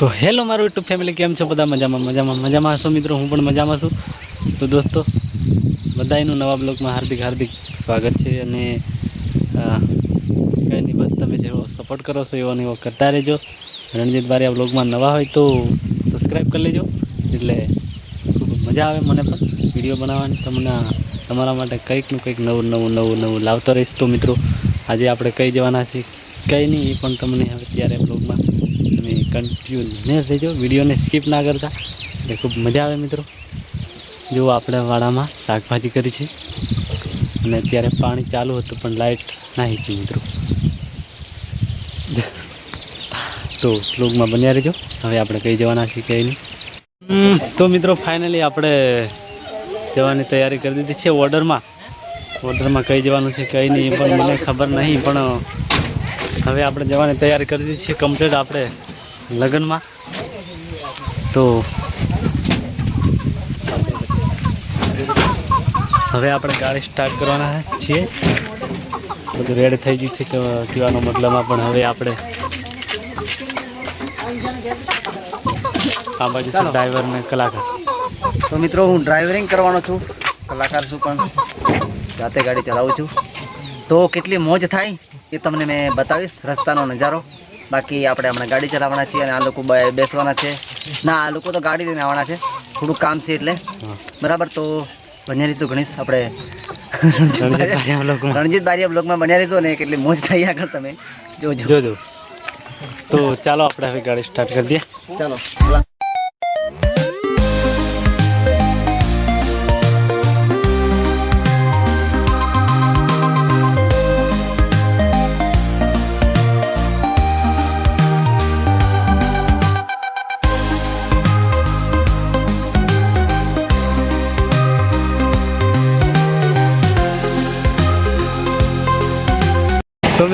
તો હેલો, મારું YouTube family, કેમ છો? બધા મજામાં મજામાં મજામાં હશો મિત્રો? હું પણ મજામાં છું. તો દોસ્તો બધાનું નવા બ્લોગમાં હાર્દિક હાર્દિક સ્વાગત છે અને કંઈ નહીં, બસ તમે જેવો સપોર્ટ કરો છો, એવો એવો કરતા રહેજો. રણજીત બારિયા બ્લોગમાં નવા હોય તો સબસ્ક્રાઈબ કરી લેજો. એટલે ખૂબ મજા આવે મને પણ વીડિયો બનાવવાની. તમને તમારા માટે કંઈકનું કંઈક નવું નવું નવું નવું લાવતો રહીશ તો મિત્રો, આજે આપણે કઈ જવાના છીએ? કંઈ નહીં, એ પણ તમને હવે ત્યારે બ્લોગમાં કન્ટિન્યુ રહેજો વિડીયોને સ્કીપ ના કરતા. એટલે ખૂબ મજા આવે મિત્રો. જો આપણે વાડામાં શાકભાજી કરી છે. અને અત્યારે પાણી ચાલુ હતું, પણ લાઇટ ના હતી મિત્રો. તો બ્લોગમાં બન્યા રહેજો. હવે આપણે કઈ જવાના છીએ કંઈ નહીં. તો મિત્રો ફાઇનલી આપણે જવાની તૈયારી કરી દીધી છે ઓર્ડરમાં. ઓર્ડરમાં કઈ જવાનું છે કઈ નહીં પણ મને ખબર નહીં, પણ હવે આપણે જવાની તૈયારી કરી દીધી છે. કમ્પ્લીટ આપણે લગ્નમાં. તો હવે આપણે ગાડી સ્ટાર્ટ કરવાના છીએ. બધું રેડ થઈ ગયું છે કહેવાનો મતલબમાં પણ હવે આપણે આ બાજુ ડ્રાઈવર ને કલાકાર. તો મિત્રો, હું ડ્રાઈવરિંગ કરવાનો છું. કલાકાર છું પણ જાતે ગાડી ચલાવું છું. તો કેટલી મોજ થાય એ તમને મેં બતાવીશ. રસ્તાનો નજારો. બાકી આપણે હમણાં ગાડી ચલાવવાના છીએ અને આ લોકો બેસવાના છે. ના આ લોકો તો ગાડી લઈને આવવાના છે. થોડુંક કામ છે એટલે. બરાબર તો બન્યા રહીશું ગણેશ. આપણે રણજીત બારીયા બ્લોગમાં બન્યા રહીશું ને કેટલી મોજ થઈ આગળ તમે. જોજો. જોજો. તો ચાલો આપણે હવે ગાડી સ્ટાર્ટ કરી દઈએ. ચાલો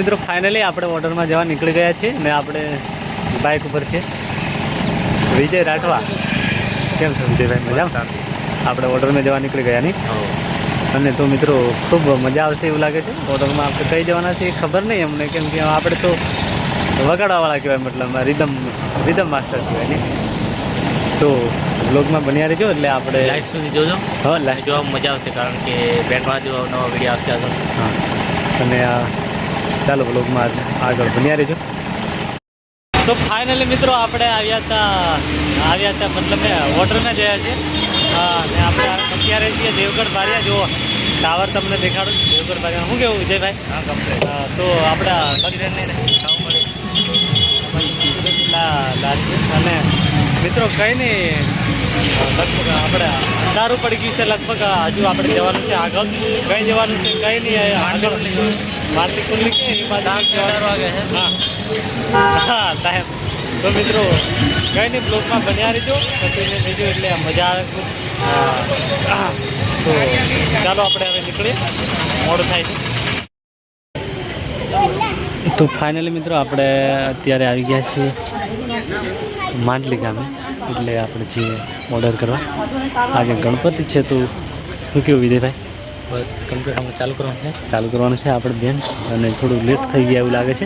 મિત્રો ફાઇનલી આપણે ઓર્ડરમાં જવા નીકળી ગયા છીએ ને આપણે બાઇક ઉપર છે વિજય રાઠવા. કેમ છો વિજયભાઈ? મજા આપણે ઓર્ડરમાં જવા નીકળી ગયા નહીં? અને તો મિત્રો ખૂબ મજા આવશે એવું લાગે છે. ઓર્ડરમાં આપણે કઈ જવાના એ ખબર નહીં અમને કેમ કે આપણે તો વગાડવાવાળા કહેવાય મતલબ રિધમ રિધમ માસ્ટર કહેવાય નહીં તો બ્લોગમાં બન્યા રહેજો એટલે આપણે લાઈફ સુધી જોજો. હા લાઈફ જોવા મજા આવશે કારણ કે બેન્ડમાં જો નવા વીડિયો આવશે હા. અને આ ચાલો બ્લોગમાં આગળ બન્યા રહેજો. તો ફાઇનલી મિત્રો આપણે આવ્યા હતા આવ્યા હતા મતલબ વોટરમાં જયા છે અને આપણે અત્યારે છીએ દેવગઢ બારિયા. જુઓ ટાવર તમને દેખાડું છું દેવગઢ બારિયા શું કેવું વિજયભાઈ? તો આપણા અને મિત્રો કંઈ નહીં લગભગ આપણે અંધારું પડી ગયું છે લગભગ હજુ આપણે જવાનું છે આગળ. કઈ જવાનું છે કઈ નહીં આગળ. મારતી કુંડલી કે એ હા. હા સાહેબ. તો મિત્રો કંઈ નહીં બ્લોકમાં બન્યા રહીજો. પછી બીજું એટલે મજા આવે. તો ચાલો આપણે હવે નીકળીએ. મોડું થાય છે. તો ફાઇનલી મિત્રો આપણે અત્યારે આવી ગયા છીએ. માંડલી ગામે. એટલે આપણે જે ઓર્ડર કરવા. આજે ગણપતિ છે તો શું કેવું વિજયભાઈ? બસ કમ્પ્યુટર ચાલુ કરવાનું છે. ચાલુ કરવાનું છે આપણે બેન. અને થોડું લેટ થઈ ગયા એવું લાગે છે.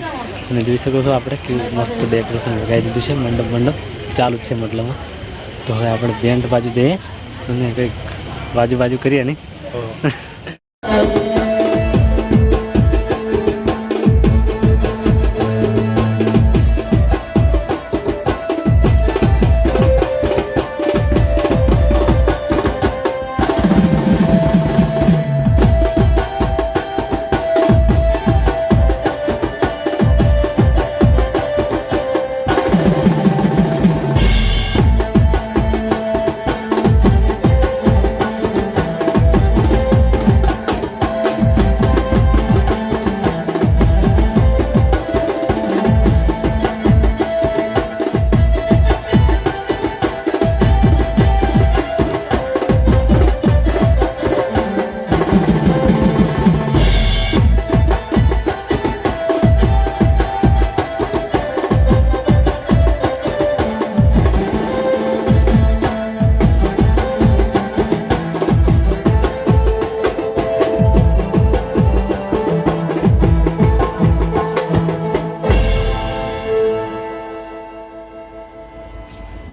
અને જોઈ શકો છો આપણે કેવું મસ્ત ડેકોરેશન લગાવી દીધું છે મંડપ મંડપ. ચાલુ જ છે મતલબમાં તો હવે આપણે બેન્ડ બાજુ જઈએ. અને કંઈક બાજુ બાજુ કરીએ નહીં.